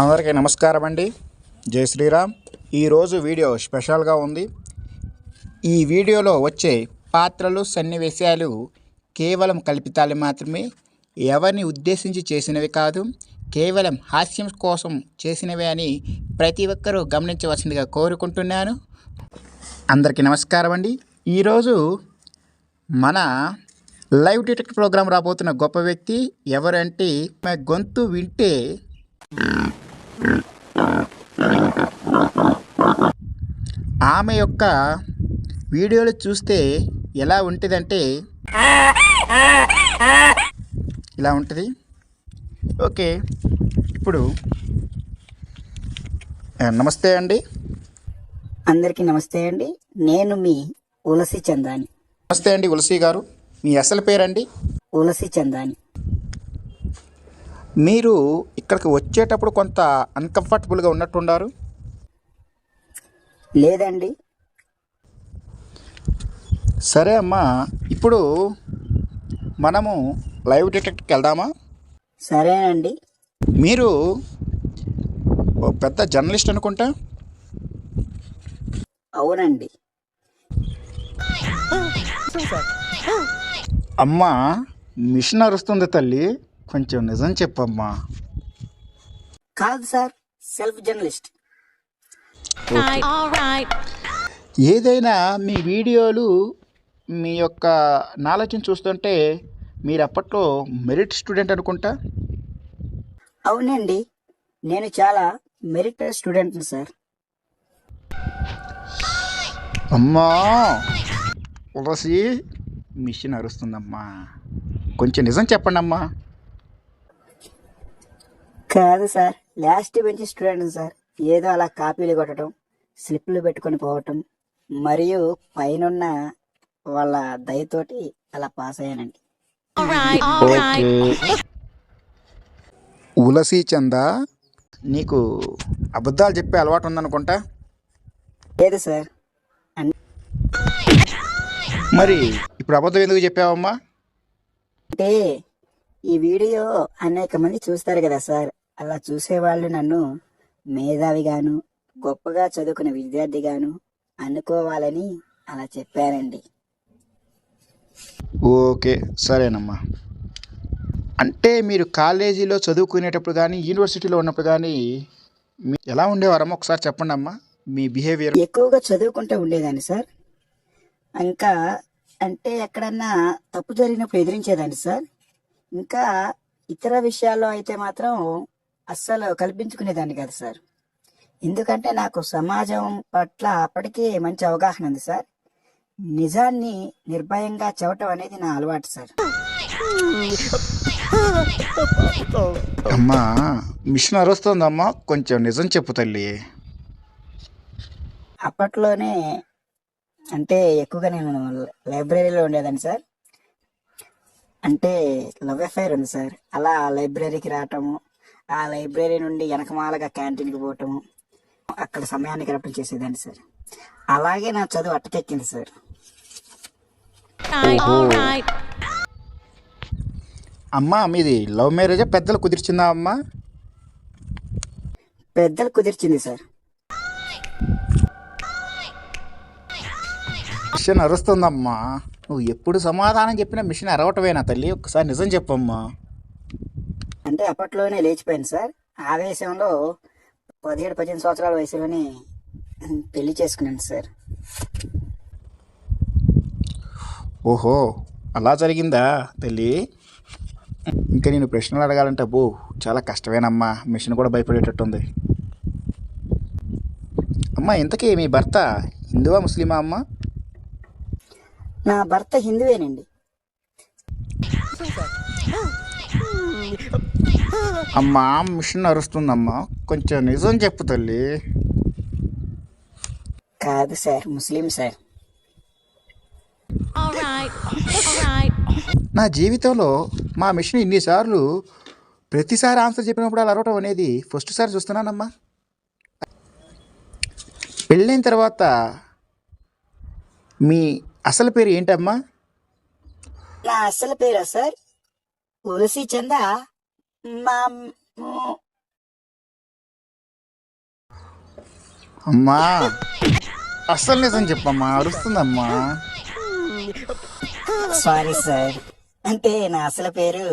అందరికీ నమస్కారం అండి. జై శ్రీరామ్. ఈరోజు వీడియో స్పెషల్గా ఉంది. ఈ వీడియోలో వచ్చే పాత్రలు సన్నివేశాలు కేవలం కల్పితాలు మాత్రమే. ఎవరిని ఉద్దేశించి చేసినవి కాదు కేవలం హాస్యం కోసం చేసినవి అని ప్రతి ఒక్కరూ గమనించవలసిందిగా కోరుకుంటున్నాను. అందరికీ నమస్కారం అండి. ఈరోజు మన లైవ్ డిటెక్ట్ ప్రోగ్రాం రాబోతున్న గొప్ప వ్యక్తి ఎవరంటే గొంతు వింటే ఆమె యొక్క వీడియోలు చూస్తే ఎలా ఉంటుందంటే ఇలా ఉంటుంది. ఓకే ఇప్పుడు నమస్తే అండి. అందరికీ నమస్తే అండి. నేను మీ ఉలసి చందాని. నమస్తే అండి ఉలసి గారు. మీ అసలు పేరండి? ఉలసి చందాని. మీరు ఇక్కడికి వచ్చేటప్పుడు కొంత అన్కంఫర్టబుల్గా ఉన్నట్టున్నారు లేదండి. సరే అమ్మా ఇప్పుడు మనము లైవ్ డిటెక్ట్కి వెళ్దామా? సరేనండి. మీరు ఓ పెద్ద జర్నలిస్ట్ అనుకుంటా? అవునండి. అమ్మా మిషన్ అరుస్తుంది తల్లి. కొంచెం నిజం చెప్పమ్మా. కాదు సార్ సెల్ఫ్ జర్నలిస్ట్. ఏదైనా మీ వీడియోలు మీ యొక్క నాలెడ్జ్ని చూస్తుంటే మీరు అప్పట్లో మెరిట్ స్టూడెంట్ అనుకుంటా? అవునండి నేను చాలా మెరిట్ స్టూడెంట్ సార్. అమ్మా! ఉలసి మిషన్ అరుస్తుందమ్మా. కొంచెం నిజం చెప్పండి అమ్మా కాదు sir. Last bench student sir. ఏదో అలా కాపీలు కొట్టడం స్లిప్లు పెట్టుకొని పోవటం మరియు పైనున్న వాళ్ళ దయతోటి అలా పాస్ అయ్యానండి. ఉలసి చంద? నీకు అబద్ధాలు చెప్పే అలవాటు ఉందనుకుంటా? లేదు సార్. మరి ఇప్పుడు అబద్ధం ఎందుకు చెప్పావమ్మా? అంటే ఈ వీడియో అనేక మంది చూస్తారు కదా సార్. అలా చూసేవాళ్ళు నన్ను మేధావిగాను గొప్పగా చదువుకున్న విద్యార్థిగాను అనుకోవాలని అలా చెప్పారండి. ఓకే సరేనమ్మా. అంటే మీరు కాలేజీలో చదువుకునేటప్పుడు కానీ యూనివర్సిటీలో ఉన్నప్పుడు కానీ మీ ఎలా ఉండేవారమ్మా? ఒకసారి చెప్పండి అమ్మా మీ బిహేవియర్ ఎక్కువగా చదువుకుంటూ ఉండేదాన్ని సార్. ఇంకా అంటే ఎక్కడన్నా తప్పు జరిగినప్పుడు ఎదిరించేదాన్ని సార్. ఇంకా ఇతర విషయాల్లో అయితే మాత్రం అస్సలు కల్పించుకునేదాన్ని కాదు సార్. ఎందుకంటే నాకు సమాజం పట్ల అప్పటికే మంచి అవగాహన ఉంది సార్. నిజాన్ని నిర్భయంగా చెప్పటం అనేది నా అలవాటు సార్. అమ్మా మిషన్ అరుస్తుందమ్మా. కొంచెం నిజం చెప్పు తల్లి. అప్పట్లోనే అంటే ఎక్కువగా నేను లైబ్రరీలో ఉండేదాన్ని సార్. అంటే లవ్ అఫైర్ ఉంది సార్. అలా లైబ్రరీకి రావటము ఆ లైబ్రరీ నుండి వెనకమాలగా క్యాంటీన్కి పోవటము అక్కడ సమయాన్ని గడపడం చేసేదాన్ని సార్. అలాగే నా చదువు అట్టకెక్కింది సార్. అమ్మా మీది లవ్ మ్యారేజా పెద్దలు కుదిర్చిందా అమ్మా? పెద్దలు కుదిర్చింది సార్. మిషన్ అరుస్తుందమ్మా. నువ్వు ఎప్పుడు సమాధానం చెప్పినా మిషన్ అరవటమేనా తల్లి? ఒకసారి నిజం చెప్పమ్మా. అంటే అప్పట్లోనే లేచిపోయాను సార్. ఆవేశంలో పదిహేడు పద్దెనిమిది సంవత్సరాల వయసులోనే పెళ్ళి చేసుకున్నాను సార్. ఓహో అలా జరిగిందా తల్లి? ఇంకా నేను ప్రశ్నలు అడగాలంటే అబ్బో చాలా కష్టమేనమ్మా. మిషన్ కూడా భయపడేటట్టుంది. అమ్మా ఇంతకీ మీ భర్త హిందువా ముస్లిమా అమ్మా? నా భర్త హిందువేనండి. అమ్మా మిషన్ అరుస్తుందమ్మా. కొంచెం నిజం చెప్పు తల్లి. కాదు సార్ ముస్లిం సార్. నా జీవితంలో మా మిషన్ ఇన్నిసార్లు ప్రతిసారి ఆన్సర్ చెప్పినప్పుడు అలా అరవటం అనేది ఫస్ట్ సారి చూస్తున్నానమ్మా. పెళ్ళైన తర్వాత మీ అసలు పేరు ఏంటమ్మా? నా అసలు పేరా సార్? తులసి చంద? అమ్మా. అస్సలు నిజం చెప్పమ్మా అరుస్తుందమ్మా. సారీ సార్ అంటే నా అసలు పేరు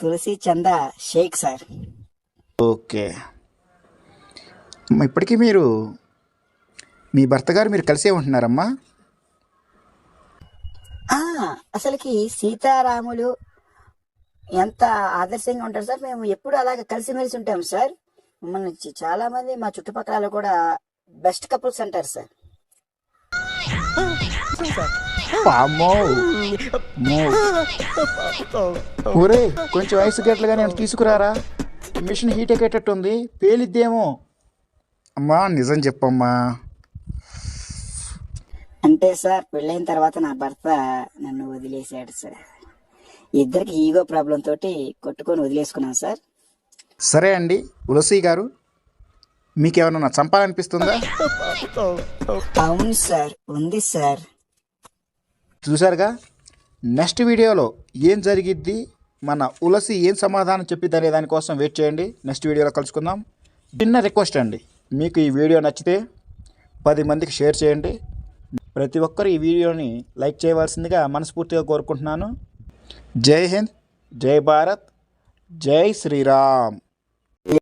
తులసి చంద షేక్ సార్ ఓకే. ఇప్పటికీ మీరు మీ భర్త గారు మీరు కలిసే ఉంటున్నారమ్మా? అసలుకి సీతారాములు ఎంత ఆదర్శంగా ఉంటారు సార్? మేము ఎప్పుడు అలాగ కలిసిమెలిసి ఉంటాం సార్. మమ్మల్ని చాలా మంది మా చుట్టుపక్కల కూడా బెస్ట్ కపుల్స్ అంటారు సార్. పామో మో. ఒరే కొంచెం ఐస్ గట్లుగా నేను తీసుకురారా? మిషన్ హీట్ ఎక్కేటట్టుంది. పేలిద్దేమో. అమ్మా నిజం చెప్పమ్మా. అంటే సార్ పెళ్ళైన తర్వాత నా భర్త నన్ను వదిలేశాడు సార్. ఇద్దరికి ఈగో ప్రాబ్లం తోటి కొట్టుకొని వదిలేసుకున్నాం సార్. సరే అండి తులసి గారు మీకేమన్నా చంపాలనిపిస్తుందా? అవును సార్ ఉంది సార్. చూసారుగా నెక్స్ట్ వీడియోలో ఏం జరిగిద్ది మన ఉలసి ఏం సమాధానం చెప్పిద్ది అనే దానికోసం వెయిట్ చేయండి. నెక్స్ట్ వీడియోలో కలుసుకుందాం. చిన్న రిక్వెస్ట్ అండి మీకు ఈ వీడియో నచ్చితే పది మందికి షేర్ చేయండి. ప్రతి ఒక్కరు ఈ వీడియోని లైక్ చేయవలసిందిగా మనస్ఫూర్తిగా కోరుకుంటున్నాను. జై హింద్ జై భారత్ జై శ్రీరామ్